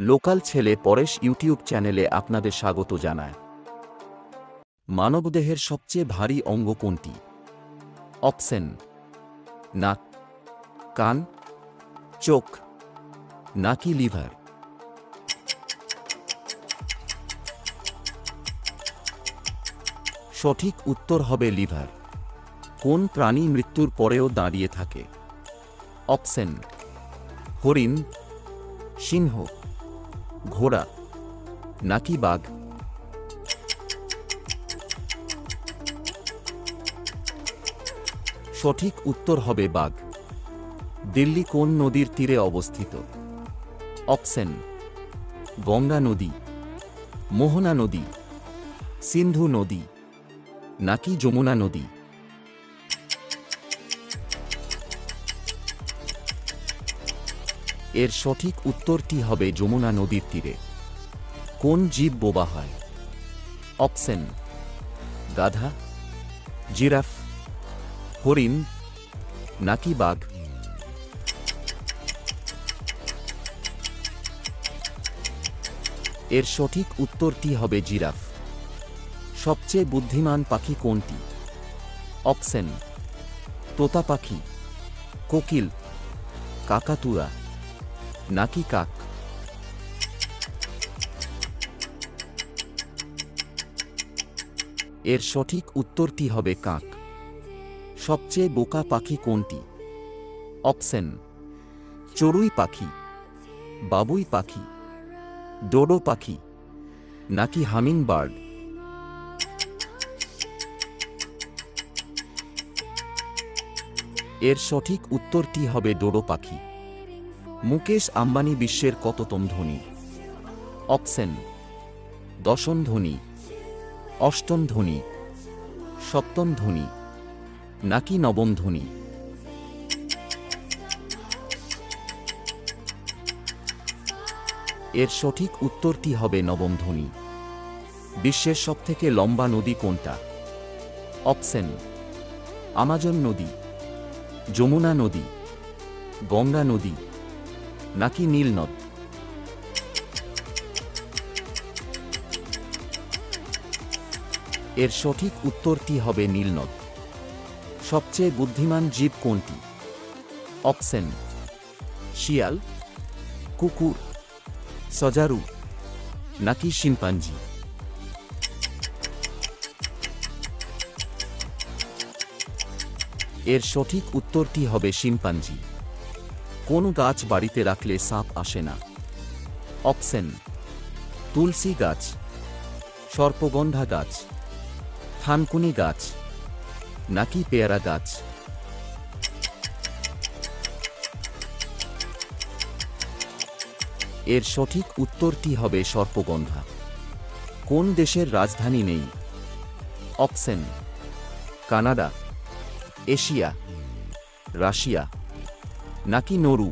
Local ছেলে Paresh YouTube চ্যানেলে আপনাদের স্বাগত জানায়। মানবদেহের সবচেয়ে ভারী অঙ্গ কোনটি? অপশন, নাক, কান, চোখ, নাকি লিভার? সঠিক উত্তর হবে লিভার। কোন প্রাণী মৃত্যুর পরেও দাঁড়িয়ে থাকে? অপশন, হরিণ, সিংহ। ঘোড়া, নাকি বাঘ? সঠিক উত্তর হবে বাঘ। দিল্লি কোন নদীর তীরে অবস্থিত? অপশন, গঙ্গা নদী, মোহনা নদী, সিন্ধু নদী, নাকি যমুনা নদী? এর সঠিক উত্তরটি হবে যমুনা নদীর তীরে। কোন জীব বোবা হয়? অপশন গাধা, জিরাফ, হরিণ নাকি বাঘ? এর সঠিক উত্তরটি হবে জিরাফ। সবচেয়ে বুদ্ধিমান পাখি কোনটি? অপশন তোতা পাখি, কোকিল কাকাতুয়া নাকি কাক? এর সঠিক উত্তরটি হবে কাক? সবচেয়ে বোকা পাখি কোনটি? অপশন, চড়ুই পাখি, বাবুই পাখি, ডোডো পাখি, নাকি হামিং বার্ড এর সঠিক উত্তরটি হবে ডোডো পাখি? মুকেশ আম্বানি বিশ্বের কততম ধনী? অপশন দশম ধনী, অষ্টম ধনী, সপ্তম ধনী, নাকি নবম ধনী? এর সঠিক উত্তরটি হবে নবম ধনী। বিশ্বের সবথেকে লম্বা নদী কোনটা? অপশন আমাজন নদী, যমুনা নদী, গঙ্গা নদী নাকি নীল নদ? এর সঠিক উত্তরটি হবে নীল নদ? সবচেয়ে বুদ্ধিমান জীব কোনটি? অপশন শিয়াল, কুকুর, সজারু, নাকি শিম্পাঞ্জি? এর সঠিক উত্তরটি হবে শিম্পাঞ্জি। কোন গাছ বাড়িতে রাখলে সাপ আসে না। অপশন, তুলসী গাছ, সর্পগন্ধা গাছ, থানকুনি গাছ, নাকি পেয়ারা গাছ। এর সঠিক উত্তরটি হবে সর্পগন্ধা। কোন দেশের রাজধানী নেই? Option, Canada, Asia, Russia. নাকি নরু?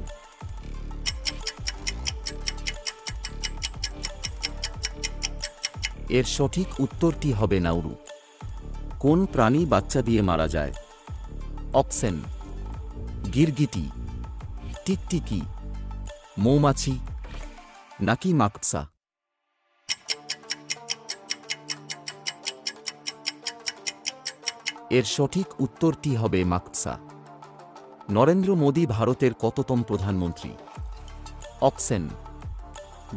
এর সঠিক উত্তরটি হবে নাউরু। কোন প্রাণী বাচ্চা দিয়ে মারা যায়? অপশন গিরগিটি, টিকটিকি, মৌমাছি নাকি মাকসা? এর সঠিক উত্তরটি হবে মাকসা। নরেন্দ্র মোদী ভারতের কততম প্রধানমন্ত্রী? অক্সেন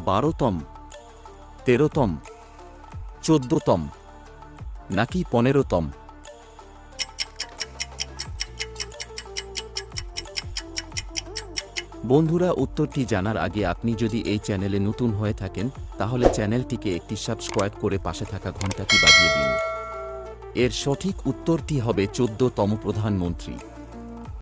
বারোতম, তেরোতম, চোদ্দতম, নাকি পনেরোতম? বন্ধুরা, উত্তরটি জানার আগে আপনি যদি এই চ্যানেলে নতুন হয়ে থাকেন, তাহলে চ্যানেলটিকে একটি সাবস্ক্রাইব করে পাশে থাকা ঘন্টাটি বাজিয়ে দিন। এর সঠিক উত্তরটি হবে চোদ্দতম প্রধানমন্ত্রী।